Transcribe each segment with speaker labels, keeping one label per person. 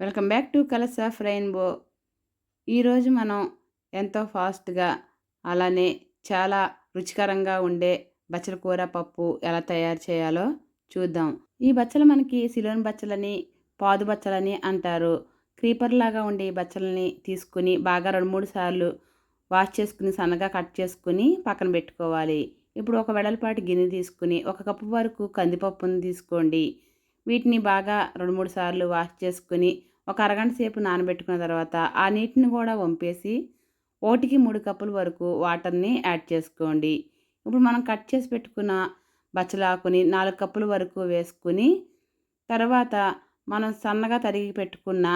Speaker 1: Welcome back to colours of rainbow. ఈరోజు మనం ఎంతో ఫాస్ట్గా అలానే చాలా రుచికరంగా ఉండే బచ్చల కూర పప్పు ఎలా తయారు చేయాలో చూద్దాం. ఈ బచ్చలు మనకి సిలోన్ బచ్చలని పాదు బచ్చలని అంటారు. క్రీపర్ లాగా ఉండే ఈ బచ్చలని తీసుకుని బాగా రెండు మూడు సార్లు వాష్ చేసుకుని సన్నగా కట్ చేసుకుని పక్కన పెట్టుకోవాలి. ఇప్పుడు ఒక వెడల్పాటి గిన్నె తీసుకుని ఒక కప్పు వరకు కందిపప్పును తీసుకోండి. వీటిని బాగా రెండు మూడు సార్లు వాష్ చేసుకుని ఒక అరగంట సేపు నానబెట్టుకున్న తర్వాత ఆ నీటిని కూడా వంపేసి ఓటికి మూడు కప్పుల వరకు వాటర్ని యాడ్ చేసుకోండి. ఇప్పుడు మనం కట్ చేసి పెట్టుకున్న బచ్చలాకుని నాలుగు కప్పుల వరకు వేసుకుని తర్వాత మనం సన్నగా తరిగి పెట్టుకున్న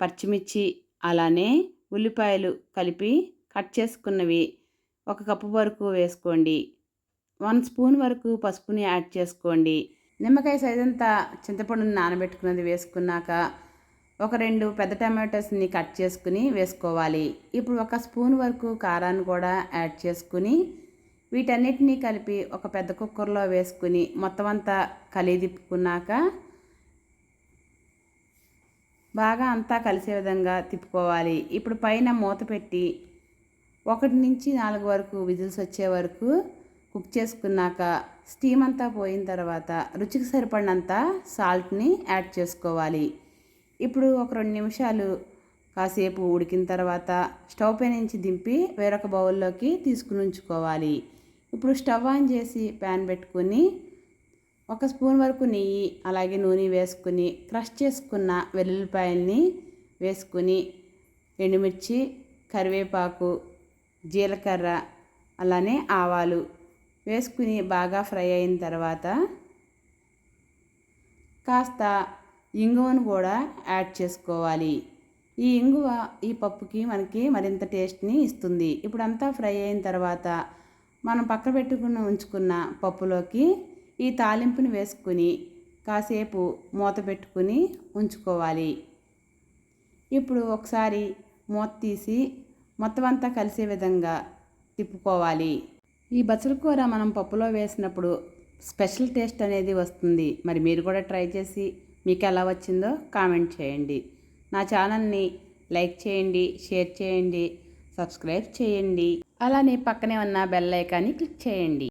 Speaker 1: పచ్చిమిర్చి అలానే ఉల్లిపాయలు కలిపి కట్ చేసుకున్నవి ఒక కప్పు వరకు వేసుకోండి. వన్ స్పూన్ వరకు పసుపుని యాడ్ చేసుకోండి. నిమ్మకాయ సైజ్ అంతా చింతపండుని నానబెట్టుకున్నది వేసుకున్నాక ఒక రెండు పెద్ద టమాటోస్ని కట్ చేసుకుని వేసుకోవాలి. ఇప్పుడు ఒక స్పూన్ వరకు కారాన్ని కూడా యాడ్ చేసుకుని వీటన్నిటినీ కలిపి ఒక పెద్ద కుక్కర్లో వేసుకుని మొత్తం అంతా కలిదిప్పుకున్నాక బాగా అంతా కలిసే విధంగా తిప్పుకోవాలి. ఇప్పుడు పైన మూత పెట్టి ఒకటి నుంచి నాలుగు వరకు విజిల్స్ వచ్చే వరకు కుక్ చేసుకున్నాక స్టీమ్ అంతా పోయిన తర్వాత రుచికి సరిపడినంత సాల్ట్ని యాడ్ చేసుకోవాలి. ఇప్పుడు ఒక రెండు నిమిషాలు కాసేపు ఉడికిన తర్వాత స్టవ్ పై నుంచి దింపి వేరొక బౌల్లోకి తీసుకుని ఉంచుకోవాలి. ఇప్పుడు స్టవ్ ఆన్ చేసి ప్యాన్ పెట్టుకుని ఒక స్పూన్ వరకు నెయ్యి అలాగే నూనె వేసుకుని క్రష్ చేసుకున్న వెల్లుల్లిపాయల్ని వేసుకుని ఎండుమిర్చి కరివేపాకు జీలకర్ర అలానే ఆవాలు వేసుకుని బాగా ఫ్రై అయిన తర్వాత కాస్త ఇంగువను కూడా యాడ్ చేసుకోవాలి. ఈ ఇంగువ ఈ పప్పుకి మనకి మరింత టేస్ట్ని ఇస్తుంది. ఇప్పుడు అంతా ఫ్రై అయిన తర్వాత మనం పక్క పెట్టుకుని ఉంచుకున్న పప్పులోకి ఈ తాలింపుని వేసుకుని కాసేపు మూత పెట్టుకుని ఉంచుకోవాలి. ఇప్పుడు ఒకసారి మూత తీసి మొత్తం అంతా కలిసే విధంగా తిప్పుకోవాలి. ఈ బచ్చల కూర మనం పప్పులో వేసినప్పుడు స్పెషల్ టేస్ట్ అనేది వస్తుంది. మరి మీరు కూడా ట్రై చేసి మీకు ఎలా వచ్చిందో కామెంట్ చేయండి. నా ఛానల్ని లైక్ చేయండి షేర్ చేయండి సబ్స్క్రైబ్ చేయండి. అలానే పక్కనే ఉన్న బెల్ ఐకాన్ని క్లిక్ చేయండి.